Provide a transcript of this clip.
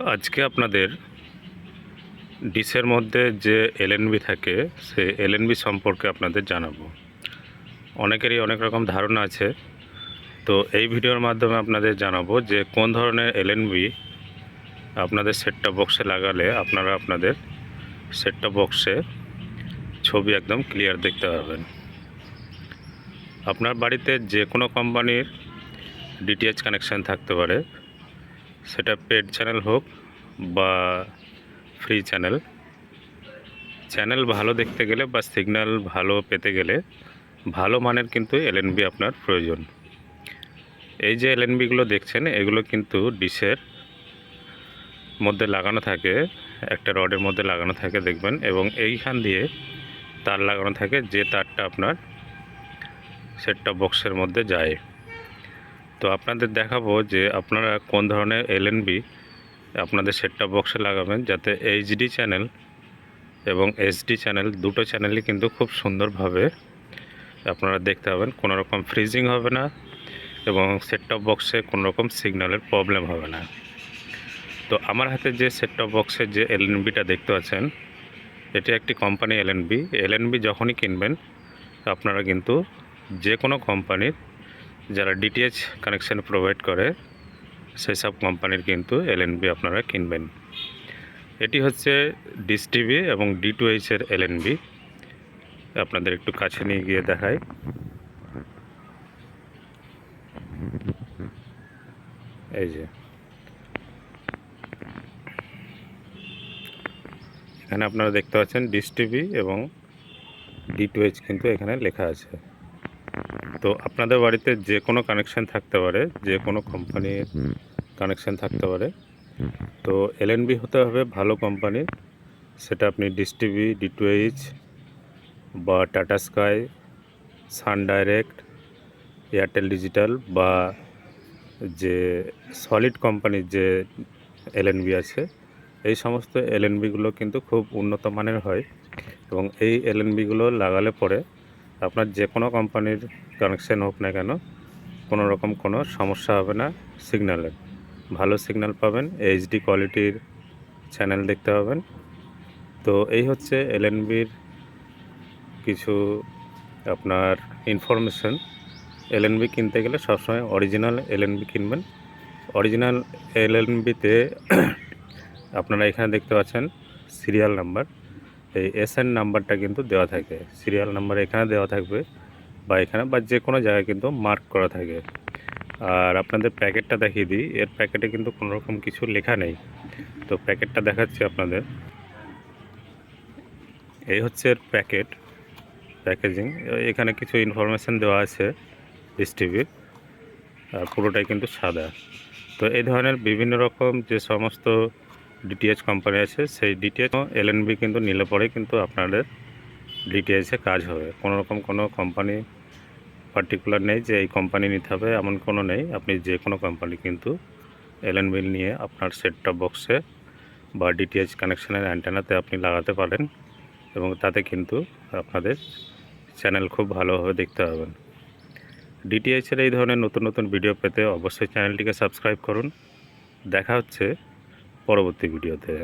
আজকে আপনাদের ডিশের মধ্যে যে এলএনবি থাকে, সে এলএনবি সম্পর্কে আপনাদের জানাব। অনেকেরই অনেক রকম ধারণা আছে। তো এই ভিডিওর মাধ্যমে আপনাদের জানাব যে কোন ধরনের এলএনবি আপনাদের সেটটা বক্সে লাগালে আপনারা আপনাদের সেটটা বক্সে ছবি একদম ক্লিয়ার দেখতে পাবেন আপনার বাড়িতে যে কোনো কোম্পানির ডিটিএইচ কানেকশান থাকতে পারে। সেটা পেড চ্যানেল হোক বা ফ্রি চ্যানেল চ্যানেল ভালো দেখতে গেলে বা সিগন্যাল ভালো পেতে গেলে ভালো মানের কিন্তু এলএনবি আপনার প্রয়োজন। এই যে এলএনবিগুলো দেখছেন, এগুলো কিন্তু ডিশের মধ্যে লাগানো থাকে, একটা রডের মধ্যে লাগানো থাকে দেখবেন, এবং এইখান দিয়ে তার লাগানো থাকে যে তারটা আপনার সেটটা বক্সের মধ্যে যায়। তো আপনাদের দেখাবো যে আপনারা কোন ধরনের এলএনবি আপনাদের সেটটা বক্সে লাগাবেন যাতে এইচডি চ্যানেল এবং এসডি চ্যানেল দুটো চ্যানেলই কিন্তু খুব সুন্দরভাবে আপনারা দেখতে পাবেন। কোনো রকম ফ্রিজিং হবে না এবং সেটটপ বক্সে কোনো রকম সিগন্যালের প্রবলেম হবে না। তো আমার হাতে যে সেটটপ বক্সের যে এলএনবিটা দেখতে পাচ্ছেন, এটি একটি কোম্পানি এলএনবি এলএনবি যখনই কিনবেন, আপনারা কিন্তু যে কোনো কোম্পানির যারা ডিটিএইচ কানেকশান প্রোভাইড করে, সেই সব কোম্পানির কিন্তু এলএনবি আপনারা কিনবেন। এটি হচ্ছে ডিস টিভি এবং ডি টু এইচের এলএনবি আপনাদের একটু কাছে নিয়ে গিয়ে দেখাই। এই যে। এখানে আপনারা দেখতে পাচ্ছেন ডিস টিভি এবং ডি টু এইচ কিন্তু এখানে লেখা আছে। তো আপনাদের বাড়িতে যে কোনো কানেকশান থাকতে পারে যে কোনো কোম্পানির কানেকশান থাকতে পারে। তো এলএনবি হতে হবে ভালো কোম্পানির সেটা আপনি dish TV D two H বা Tata Sky Sun Direct Airtel digital বা যে সলিড কোম্পানির যে এলএনবি আছে এই সমস্ত এলএনবিগুলো কিন্তু খুব উন্নত মানের হয় এবং এই এলএনবিগুলো লাগালে পরে আপনার যে কোনো কোম্পানির কানেকশান হোক না কেন, কোনো রকম কোনো সমস্যা হবে না সিগন্যালের ভালো সিগন্যাল পাবেন এইচডি কোয়ালিটির চ্যানেল দেখতে পাবেন। তো এই হচ্ছে এলএনবির কিছু আপনার ইনফরমেশন এলএনবি কিনতে গেলে সবসময় অরিজিনাল এলএনবি কিনবেন। অরিজিনাল এলএনবিতে আপনারা এখানে দেখতে পাচ্ছেন সিরিয়াল নাম্বার এই এসএন নাম্বারটা কিন্তু দেওয়া থাকে। সিরিয়াল নাম্বার এখানে দেওয়া থাকবে বা এখানে বা যে কোনো জায়গায় কিন্তু মার্ক করা থাকে। আর আপনাদের প্যাকেটটা দেখিয়ে দিই। এর প্যাকেটে কিন্তু কোনো রকম কিছু লেখা নেই। তো প্যাকেটটা দেখাচ্ছি আপনাদের। এই হচ্ছে এর প্যাকেট প্যাকেজিং এখানে কিছু ইনফরমেশান দেওয়া আছে ডিস টিভির পুরোটাই কিন্তু সাদা। তো এই ধরনের বিভিন্ন রকম যে সমস্ত ডিটিএইচ কোম্পানি আছে, সেই ডিটিএইচ এলএনবি কিন্তু নিলে পরে কিন্তু আপনাদের ডিটিএইচে কাজ হবে। কোনো রকম কোনো কোম্পানি পার্টিকুলার নেই যে এই কোম্পানি নিতে হবে, এমন কোনো নেই। আপনি যে কোনো কোম্পানি কিন্তু এল এলএনবি নিয়ে আপনার সেটটা বক্সে বা ডিটিএইচ কানেকশানের অ্যান্টেনাতে আপনি লাগাতে পারেন এবং তাতে কিন্তু আপনাদের চ্যানেল খুব ভালোভাবে দেখতে পাবেন। ডিটিএইচের এই ধরনের নতুন নতুন ভিডিও পেতে অবশ্যই চ্যানেলটিকে সাবস্ক্রাইব করুন। দেখা হচ্ছে পরবর্তী ভিডিওতে।